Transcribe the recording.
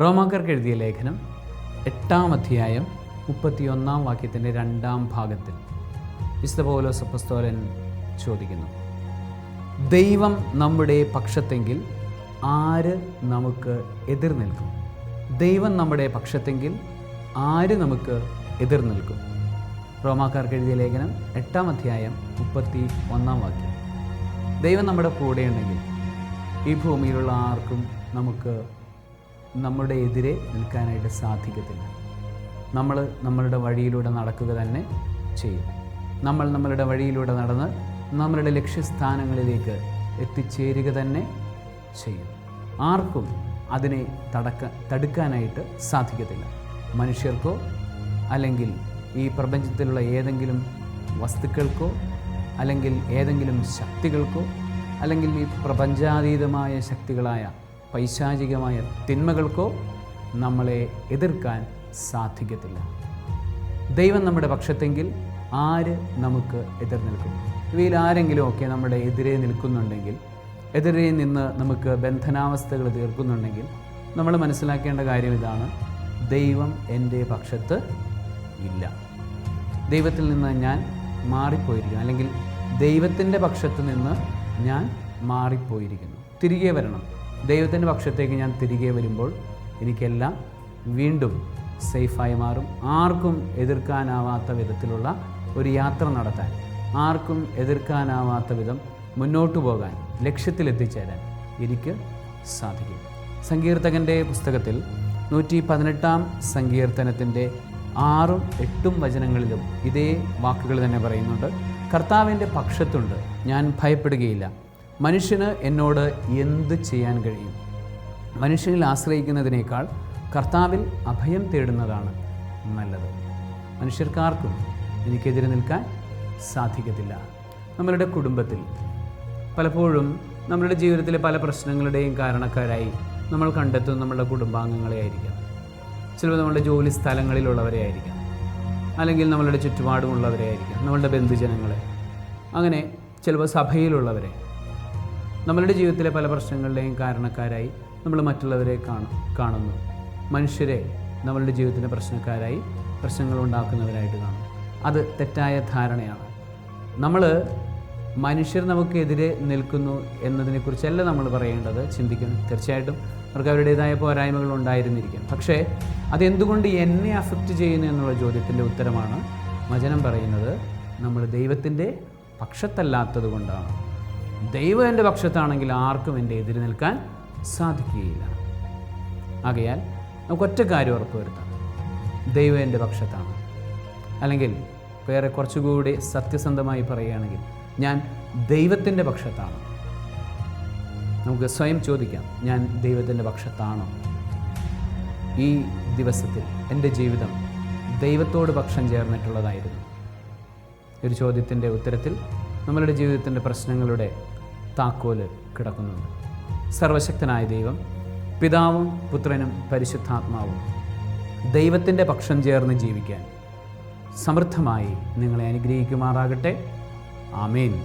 റോമാക്കർക്ക് എഴുതിയ ലേഖനം എട്ടാം അധ്യായം മുപ്പത്തിയൊന്നാം വാക്യത്തിന്റെ രണ്ടാം ഭാഗത്തിൽ വിശുദ്ധ പൗലോസ് അപ്പസ്തോലൻ ചോദിക്കുന്നു. ദൈവം നമ്മുടെ പക്ഷത്തെങ്കിൽ ആര് നമുക്ക് എതിർ നിൽക്കും? ദൈവം നമ്മുടെ പക്ഷത്തെങ്കിൽ ആര് നമുക്ക് എതിർ നിൽക്കും? റോമാക്കാർക്ക് എഴുതിയ ലേഖനം എട്ടാം അധ്യായം മുപ്പത്തി ഒന്നാം വാക്യം. ദൈവം നമ്മുടെ കൂടെയുണ്ടെങ്കിൽ ഈ ഭൂമിയിലുള്ള ആർക്കും നമുക്ക് നമ്മുടെ എതിരെ നിൽക്കാനായിട്ട് സാധിക്കത്തില്ല. നമ്മൾ നമ്മളുടെ വഴിയിലൂടെ നടക്കുക തന്നെ ചെയ്യും. നമ്മൾ നമ്മളുടെ വഴിയിലൂടെ നടന്ന് നമ്മളുടെ ലക്ഷ്യസ്ഥാനങ്ങളിലേക്ക് എത്തിച്ചേരുക തന്നെ ചെയ്യും. ആർക്കും അതിനെ തടക്ക തടുക്കാനായിട്ട് സാധിക്കത്തില്ല. മനുഷ്യർക്കോ അല്ലെങ്കിൽ ഈ പ്രപഞ്ചത്തിലുള്ള ഏതെങ്കിലും വസ്തുക്കൾക്കോ അല്ലെങ്കിൽ ഏതെങ്കിലും ശക്തികൾക്കോ അല്ലെങ്കിൽ ഈ പ്രപഞ്ചാതീതമായ ശക്തികളായ പൈശാചികമായ തിന്മകൾക്കോ നമ്മളെ എതിർക്കാൻ സാധിക്കത്തില്ല. ദൈവം നമ്മുടെ പക്ഷത്തെങ്കിൽ ആര് നമുക്ക് എതിർ നിൽക്കും? ഇവയിൽ ആരെങ്കിലുമൊക്കെ നമ്മുടെ എതിരെ നിൽക്കുന്നുണ്ടെങ്കിൽ എതിരെ നിന്ന് നമുക്ക് ബന്ധനാവസ്ഥകൾ തീർക്കുന്നുണ്ടെങ്കിൽ നമ്മൾ മനസ്സിലാക്കേണ്ട കാര്യം ഇതാണ്. ദൈവം എന്റെ പക്ഷത്ത് ഇല്ല. ദൈവത്തിൽ നിന്ന് ഞാൻ മാറിപ്പോയിരിക്കുന്നു. അല്ലെങ്കിൽ ദൈവത്തിന്റെ പക്ഷത്ത് നിന്ന് ഞാൻ മാറിപ്പോയിരിക്കുന്നു. തിരികെ വരണം. ദൈവത്തിന്റെ പക്ഷത്തേക്ക് ഞാൻ തിരികെ വരുമ്പോൾ എനിക്കെല്ലാം വീണ്ടും സേഫായി മാറും. ആർക്കും എതിർക്കാനാവാത്ത വിധത്തിലുള്ള ഒരു യാത്ര നടത്താൻ ആർക്കും എതിർക്കാനാവാത്ത വിധം മുന്നോട്ടു പോകാൻ ലക്ഷ്യത്തിലെത്തിച്ചേരാൻ എനിക്ക് സാധിക്കും. സങ്കീർത്തകന്റെ പുസ്തകത്തിൽ നൂറ്റി പതിനെട്ടാം സങ്കീർത്തനത്തിന്റെ ആറും എട്ടും വചനങ്ങളിലും ഇതേ വാക്കുകൾ തന്നെ പറയുന്നുണ്ട്. കർത്താവിന്റെ പക്ഷത്തുണ്ട് ഞാൻ ഭയപ്പെടുകയില്ല. മനുഷ്യന് എന്നോട് എന്ത് ചെയ്യാൻ കഴിയും? മനുഷ്യനിൽ ആശ്രയിക്കുന്നതിനേക്കാൾ കർത്താവിൽ അഭയം തേടുന്നതാണ് നല്ലത്. മനുഷ്യർക്കാർക്കും എനിക്കെതിരെ നിൽക്കാൻ സാധിക്കത്തില്ല. നമ്മളുടെ കുടുംബത്തിൽ പലപ്പോഴും നമ്മളുടെ ജീവിതത്തിലെ പല പ്രശ്നങ്ങളുടെയും കാരണക്കാരായി നമ്മൾ കണ്ടെത്തുന്ന നമ്മളുടെ കുടുംബാംഗങ്ങളെ ആയിരിക്കാം. ചിലപ്പോൾ നമ്മളുടെ ജോലി സ്ഥലങ്ങളിലുള്ളവരെ ആയിരിക്കാം. അല്ലെങ്കിൽ നമ്മളുടെ ചുറ്റുപാടുമുള്ളവരെ ആയിരിക്കാം. നമ്മളുടെ ബന്ധുജനങ്ങളെ. അങ്ങനെ ചിലപ്പോൾ സഭയിലുള്ളവരെ. നമ്മളുടെ ജീവിതത്തിലെ പല പ്രശ്നങ്ങളുടെയും കാരണക്കാരായി നമ്മൾ മറ്റുള്ളവരെ കാണും കാണുന്നു. മനുഷ്യരെ നമ്മളുടെ ജീവിതത്തിന്റെ പ്രശ്നക്കാരായി പ്രശ്നങ്ങൾ ഉണ്ടാക്കുന്നവരായിട്ട് കാണും അത് തെറ്റായ ധാരണയാണ്. നമ്മൾ മനുഷ്യർ നമുക്കെതിരെ നിൽക്കുന്നു എന്നതിനെക്കുറിച്ചല്ല നമ്മൾ പറയേണ്ടത്. ചിന്തിക്കണം. തീർച്ചയായിട്ടും അവർക്ക് അവരുടേതായ പോരായ്മകൾ ഉണ്ടായിരുന്നിരിക്കാം. പക്ഷേ അതെന്തുകൊണ്ട് എന്നെ അഫക്റ്റ് ചെയ്യുന്നു എന്നുള്ള ചോദ്യത്തിന്റെ ഉത്തരമാണ് വചനം പറയുന്നത് നമ്മൾ ദൈവത്തിന്റെ പക്ഷത്തല്ലാത്തത് കൊണ്ടാണ്. ദൈവം എന്റെ പക്ഷത്താണെങ്കിൽ ആർക്കും എന്റെ എതിര് നിൽക്കാൻ സാധിക്കുകയില്ല. ആകയാൽ നമുക്ക് ഒറ്റ കാര്യം ഉറപ്പുവരുത്താം ദൈവം എന്റെ പക്ഷത്താണ്. അല്ലെങ്കിൽ വേറെ കുറച്ചുകൂടി സത്യസന്ധമായി പറയുകയാണെങ്കിൽ ഞാൻ ദൈവത്തിന്റെ പക്ഷത്താണ്. നമുക്ക് സ്വയം ചോദിക്കാം ഞാൻ ദൈവത്തിന്റെ പക്ഷത്താണോ? ഈ ദിവസത്തിൽ എന്റെ ജീവിതം ദൈവത്തോട് പക്ഷം ചേർന്നിട്ടുള്ളതായിരുന്നു. ഒരു ചോദ്യത്തിന്റെ ഉത്തരത്തിൽ നമ്മളുടെ ജീവിതത്തിന്റെ പ്രശ്നങ്ങളുടെ താക്കോൽ കിടക്കുന്നുണ്ട്. സർവശക്തനായ ദൈവം പിതാവും പുത്രനും പരിശുദ്ധാത്മാവും ദൈവത്തിന്റെ പക്ഷം ചേർന്ന് ജീവിക്കാൻ സമൃദ്ധമായി നിങ്ങളെ അനുഗ്രഹിക്കുമാറാകട്ടെ. ആമേൻ.